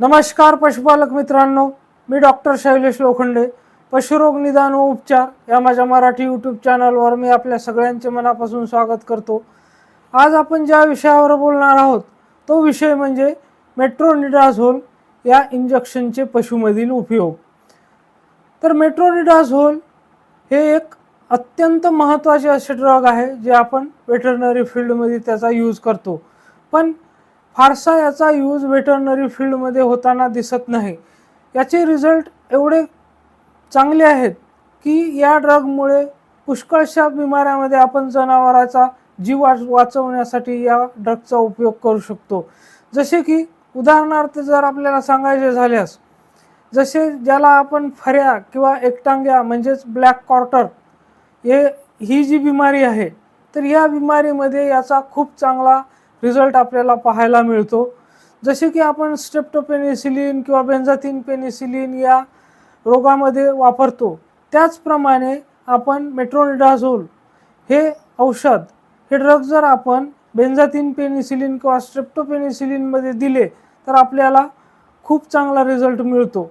नमस्कार पशुपालक मित्रांनो मी डॉक्टर शैलेश लोखंडे. पशुरोग निदान व उपचार या माझ्या मराठी यूट्यूब चॅनलवर मी आपल्या सगळ्यांचे मनापासून स्वागत करतो. आज आपण ज्या विषयावर बोलणार आहोत तो विषय म्हणजे मेट्रोनिडाझोल या इंजेक्शनचे पशुमधील उपयोग. तर मेट्रोनिडाझोल हे एक अत्यंत महत्त्वाचे असे ड्रग आहे जे आपण वेटरनरी फील्डमध्ये त्याचा यूज करतो. पण फारसा याचा यूज व्हेटरनरी फील्डमध्ये होताना दिसत नाही. याचे रिझल्ट एवढे चांगले आहेत की या ड्रगमुळे पुष्कळशा बिमाऱ्यामध्ये आपण जनावराचा जीव वाच वाचवण्यासाठी या ड्रगचा उपयोग करू शकतो. जसे की उदाहरणार्थ जर आपल्याला सांगायचे झाल्यास जसे ज्याला आपण फऱ्या किंवा एकटांग्या म्हणजेच ब्लॅक कॉर्टर हे ही जी बिमारी आहे तर या बिमारीमध्ये याचा खूप चांगला रिझल्ट आपल्याला पाहायला मिळतो. जसे की आपण स्ट्रेप्टोपेनिसिलिन किंवा बेन्झाथिन पेनिसिलिन या रोगामध्ये वापरतो. त्याचप्रमाणे आपण मेट्रोनिडाझोल हे औषध हे ड्रग जर आपण बेन्झाथिन पेनिसिलिन किंवा स्ट्रेप्टोपेनिसिलिनमध्ये दिले तर आपल्याला खूप चांगला रिझल्ट मिळतो.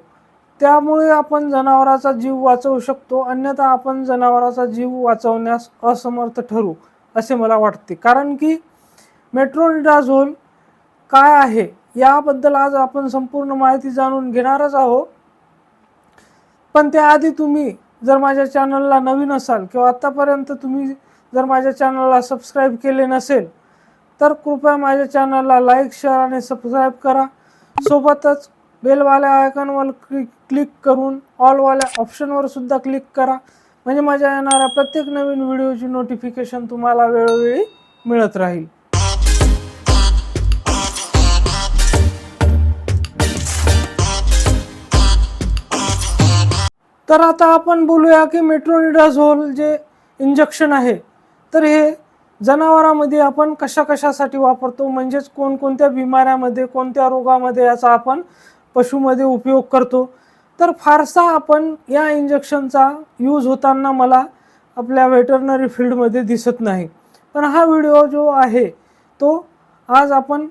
त्यामुळे आपण जनावराचा जीव वाचवू शकतो. अन्यथा आपण जनावराचा जीव वाचवण्यास असमर्थ ठरू असे मला वाटते. कारण की मेट्रोनिडाझोल काय आहे याबद्दल आज आपण संपूर्ण माहिती जाणून घेणारच आहोत. पण त्याआधी तुम्ही जर माझ्या चॅनलला नवीन असाल किंवा आत्तापर्यंत तुम्ही जर माझ्या चॅनलला सबस्क्राईब केले नसेल तर कृपया माझ्या चॅनलला लाईक शेअर आणि सबस्क्राईब करा. सोबतच बेलवाल्या आयकॉनवर क्लिक क्लिक करून ऑलवाल्या ऑप्शनवर सुद्धा क्लिक करा. म्हणजे माझ्या येणाऱ्या प्रत्येक नवीन व्हिडिओची नोटिफिकेशन तुम्हाला वेळोवेळी मिळत राहील. तर आता आपण बोलूया की मेट्रोनिडाझोल जे इंजेक्शन आहे तर हे जनावरांमध्ये आपण कशा कशासाठी वापरतो? म्हणजेच कोणकोणत्या बिमाऱ्यामध्ये कोणत्या रोगामध्ये याचा आपण पशुमध्ये उपयोग करतो? तर फारसा आपण या इंजेक्शनचा यूज होताना मला आपल्या वेटरनरी फील्डमध्ये दिसत नाही. पण हा व्हिडिओ जो आहे तो आज आपण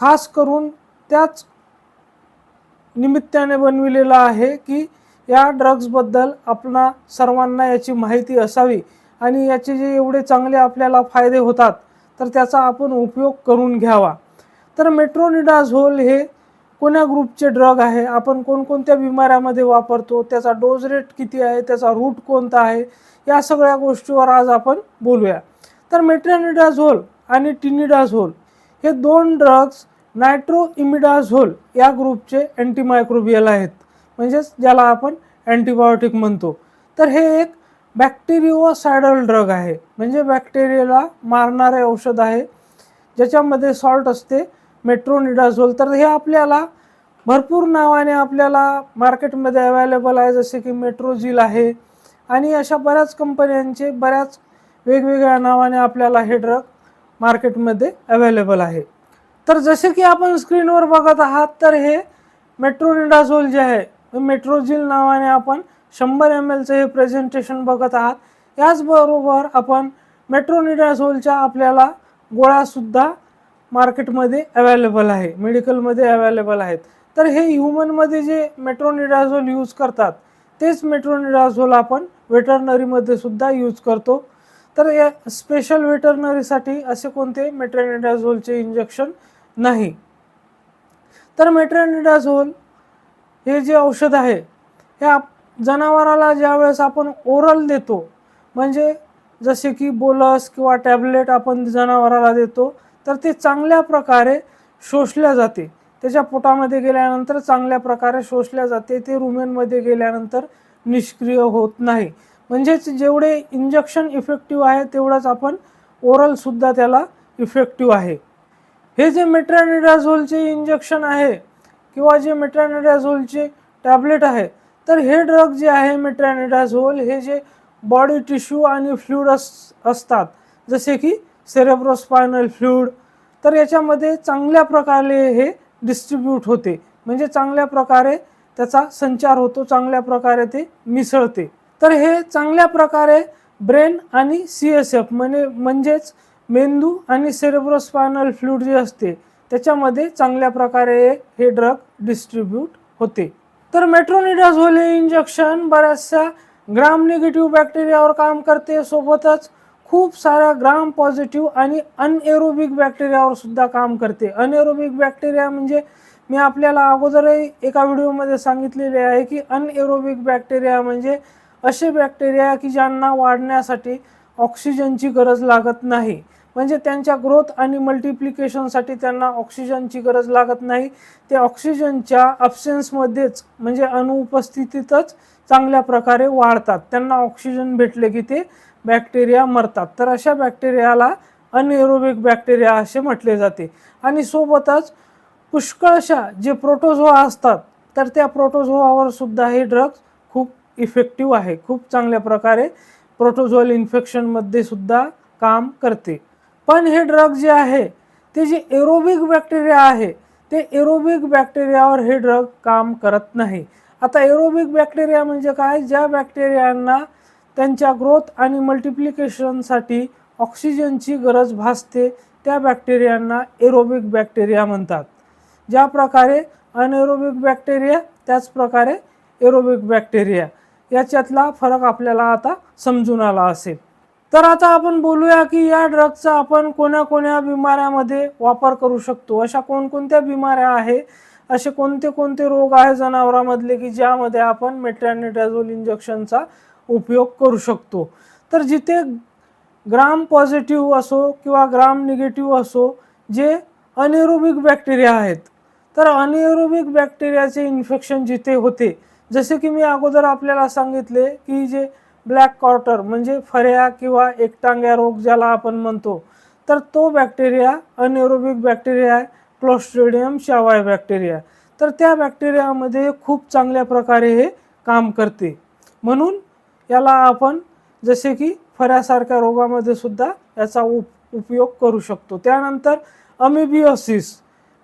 खास करून त्याच निमित्ताने बनविलेला आहे की या ड्रग्सबद्दल आपणा सर्वांना याची माहिती असावी आणि याचे जे एवढे चांगले आपल्याला फायदे होतात तर त्याचा आपण उपयोग करून घ्यावा. तर मेट्रोनिडाझोल हे कोण्या ग्रुपचे ड्रग आहे? आपण कोणकोणत्या बिमाऱ्यामध्ये वापरतो? त्याचा डोज रेट किती आहे? त्याचा रूट कोणता आहे? या सगळ्या गोष्टीवर आज आपण बोलूया. तर मेट्रोनिडाझोल आणि टिनिडाझोल हे दोन ड्रग्स नायट्रोइमिडाझोल या ग्रुपचे अँटीमायक्रोबियल आहेत. म्हणजेच ज्याला आपण अँटीबायोटिक म्हणतो. तर हे एक बॅक्टेरिओसायडल ड्रग आहे. म्हणजे बॅक्टेरियाला मारणारे औषध आहे. ज्याच्यामध्ये सॉल्ट असते मेट्रोनिडाझोल. तर हे आपल्याला भरपूर नावाने आपल्याला मार्केटमध्ये अवेलेबल आहे. जसे की मेट्रोजिल आहे. आणि अशा बऱ्याच कंपन्यांचे बऱ्याच वेगवेगळ्या नावाने आपल्याला हे ड्रग मार्केटमध्ये अवेलेबल आहे. तर जसे की आपण स्क्रीनवर बघत आहात तर हे मेट्रोनिडाझोल जे आहे मेट्रोजिल नावाने आपण शंभर एम एलचं हे प्रेझेंटेशन बघत आहात. याचबरोबर आपण मेट्रोनिडाझोलच्या आपल्याला गोळ्यासुद्धा मार्केटमध्ये अवेलेबल आहे. मेडिकलमध्ये अवेलेबल आहेत. तर हे ह्युमनमध्ये जे मेट्रोनिडाझोल यूज करतात तेच मेट्रोनिडाझोल आपण वेटरनरीमध्ये सुद्धा यूज करतो. तर या स्पेशल वेटरनरीसाठी असे कोणते मेट्रोनिडाझोलचे इंजेक्शन नाही. तर मेट्रोनिडाझोल हे जे औषध आहे हे आप जनावराला ज्यावेळेस आपण ओरल देतो म्हणजे जसे की बोलस किंवा टॅबलेट आपण जनावराला देतो तर ते चांगल्या प्रकारे शोषल्या जाते. त्याच्या पोटामध्ये गेल्यानंतर चांगल्या प्रकारे शोषल्या जाते. ते रुमेनमध्ये गेल्यानंतर निष्क्रिय होत नाही. म्हणजेच जेवढे इंजेक्शन इफेक्टिव्ह आहे तेवढंच आपण ओरलसुद्धा त्याला इफेक्टिव्ह आहे. हे जे मेट्रानिडाझोलचे इंजेक्शन आहे किंवा जे मेट्रानिडाझोलचे टॅबलेट आहे तर हे ड्रग जे आहे मेट्रानिडाझोल हे जे बॉडी टिश्यू आणि फ्लूड अस असतात जसे की सेरेब्रोस्पायनल फ्लूड तर याच्यामध्ये चांगल्या प्रकारे हे डिस्ट्रीब्यूट होते. म्हणजे चांगल्या प्रकारे त्याचा संचार होतो चांगल्या प्रकारे ते मिसळते. तर हे चांगल्या प्रकारे ब्रेन आणि सी एस एफ म्हणजे म्हणजेच मेंदू आणि सेरेब्रोस्पायनल फ्लूड जे असते त्याच्यामध्ये चांगल्या प्रकारे हे ड्रग डिस्ट्रीब्यूट होते. तर मेट्रोनिडाझोल हे इंजेक्शन बऱ्याचशा ग्राम निगेटिव्ह बॅक्टेरियावर काम करते. सोबतच खूप साऱ्या ग्राम पॉझिटिव्ह आणि अनएरोबिक बॅक्टेरियावर सुद्धा काम करते. अनएरोबिक बॅक्टेरिया म्हणजे मी आपल्याला अगोदरही एका व्हिडिओमध्ये सांगितलेले आहे की अनएरोबिक बॅक्टेरिया म्हणजे असे बॅक्टेरिया की ज्यांना वाढण्यासाठी ऑक्सिजनची गरज लागत नाही. म्हणजे त्यांच्या ग्रोथ आणि मल्टिप्लिकेशनसाठी त्यांना ऑक्सिजनची गरज लागत नाही. ते ऑक्सिजनच्या अब्सेन्समध्येच म्हणजे अनुपस्थितीतच चांगल्या प्रकारे वाढतात. त्यांना ऑक्सिजन भेटले की ते बॅक्टेरिया मरतात. तर अशा बॅक्टेरियाला अनएरोबिक बॅक्टेरिया असे म्हटले जाते. आणि सोबतच पुष्कळशा जे प्रोटोझोआ असतात तर त्या प्रोटोझोआवर सुद्धा हे ड्रग्ज खूप इफेक्टिव्ह आहे. खूप चांगल्या प्रकारे प्रोटोझोअल इन्फेक्शनमध्ये सुद्धा काम करते. पण हे ड्रग जे आहे ते जे एरोबिक बॅक्टेरिया आहे ते एरोबिक बॅक्टेरियावर हे ड्रग काम करत नाही. आता एरोबिक बॅक्टेरिया म्हणजे काय? ज्या बॅक्टेरियांना त्यांच्या ग्रोथ आणि मल्टिप्लिकेशनसाठी ऑक्सिजनची गरज भासते त्या बॅक्टेरियांना एरोबिक बॅक्टेरिया म्हणतात. ज्या प्रकारे अनएरोबिक बॅक्टेरिया त्याच प्रकारे एरोबिक बॅक्टेरिया. याच्यातला फरक आपल्याला आता समजून आला असेल. तर आता आपण बोलूया की या ड्रगचा आपण कोण्या बिमाऱ्यामध्ये वापर करू शकतो? अशा कोणकोणत्या बिमाऱ्या आहे असे कोणते कोणते रोग आहे जनावरांमधले की ज्यामध्ये आपण मेट्रॅनिटॅझोल इंजेक्शनचा उपयोग करू शकतो? तर जिथे ग्राम पॉझिटिव्ह असो किंवा ग्राम निगेटिव्ह असो जे अनेरोबिक बॅक्टेरिया आहेत तर अनेरोबिक बॅक्टेरियाचे इन्फेक्शन जिथे होते जसे की मी अगोदर आपल्याला सांगितले की जे ब्लॅक कॉर्टर म्हणजे फऱ्या किंवा एकटांग्या रोग ज्याला आपण म्हणतो तर तो बॅक्टेरिया अनेरोबिक बॅक्टेरिया आहे क्लोस्ट्रिडियम शावाय बॅक्टेरिया तर त्या बॅक्टेरियामध्ये खूप चांगल्या प्रकारे हे काम करते. म्हणून याला आपण जसे की फऱ्यासारख्या रोगामध्ये सुद्धा याचा उप उपयोग करू शकतो. त्यानंतर अमिबिओसिस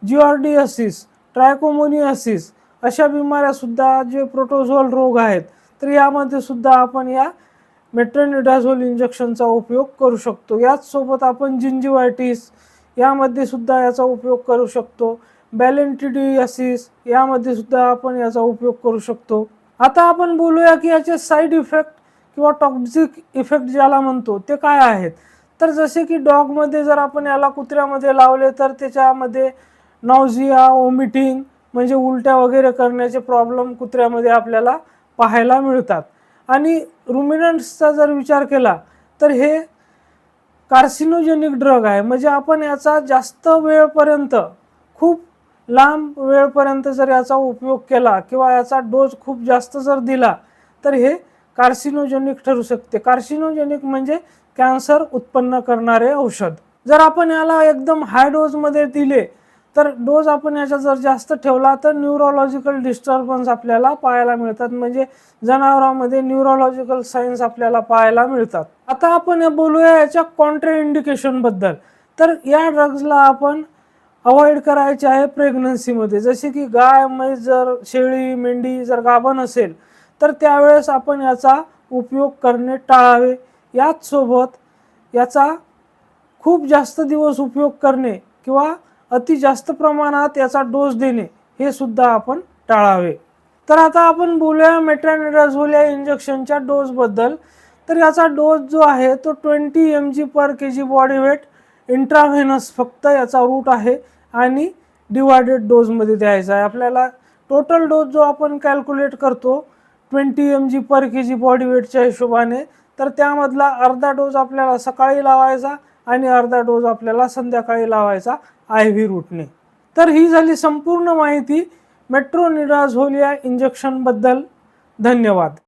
जिऑर्डिओसिस ट्रायकोमोनिओसिस अशा बिमाऱ्यासुद्धा जे प्रोटोझोल रोग आहेत तर यामध्ये सुद्धा आपण या मेट्रोनिडाझोल इंजेक्शनचा उपयोग करू शकतो. याचसोबत आपण जिंजिवायटीस यामध्ये सुद्धा याचा उपयोग करू शकतो. बॅलेंटिडियासिस यामध्ये सुद्धा आपण याचा उपयोग करू शकतो. आता आपण बोलूया की याचे साईड इफेक्ट किंवा टॉक्झिक इफेक्ट ज्याला म्हणतो ते काय आहेत? तर जसे की डॉगमध्ये जर आपण याला कुत्र्यामध्ये लावले तर त्याच्यामध्ये नॉझिया ओमिटिंग म्हणजे उलट्या वगैरे करण्याचे प्रॉब्लेम कुत्र्यामध्ये आपल्याला पाहायला मिळतात. आणि रुमिनंट्सचा जर विचार केला तर हे कार्सिनोजेनिक ड्रग आहे. म्हणजे आपण याचा जास्त वेळपर्यंत खूप लांब वेळपर्यंत जर याचा उपयोग केला किंवा याचा डोस खूप जास्त जर दिला तर हे कार्सिनोजेनिक ठरू शकते. कार्सिनोजेनिक म्हणजे कॅन्सर उत्पन्न करणारे औषध. जर आपण याला एकदम हाय डोजमध्ये दिले तर डोस आपण याचा जर जास्त ठेवला तर न्यूरोलॉजिकल डिस्टर्बन्स आपल्याला पाहायला मिळतात. म्हणजे जनावरांमध्ये न्यूरोलॉजिकल सायन्स आपल्याला पाहायला मिळतात. आता आपण बोलूया याच्या कॉन्ट्राइंडिकेशनबद्दल तर या ड्रग्जला आपण अवॉइड करायचे आहे प्रेग्नन्सीमध्ये जसे की गाय म्हैस जर शेळी मेंढी जर गाभण असेल तर त्यावेळेस आपण याचा उपयोग करणे टाळावे. याचसोबत याचा खूप जास्त दिवस उपयोग करणे किंवा अति जास्त प्रमाणात याचा डोस देणे हे सुद्धा आपण टाळावे. तर आता आपण बोलूया मेट्रानिडाझोल या इंजेक्शनच्या डोसबद्दल तर याचा डोस जो आहे तो twenty M G per K G body weight intravenous फक्त याचा रूट आहे आणि डिवायडेड डोजमध्ये द्यायचा आहे. आपल्याला टोटल डोस जो आपण कॅल्क्युलेट करतो twenty M G per K G body वेटच्या हिशोबाने तर त्यामधला अर्धा डोस आपल्याला सकाळी लावायचा आणि अर्धा डोस आपल्याला संध्याकाळी लावायचा आय व्ही रूटने तर ही झाली संपूर्ण माहिती. मेट्रोनिडाझोल या इंजेक्शनबद्दल धन्यवाद.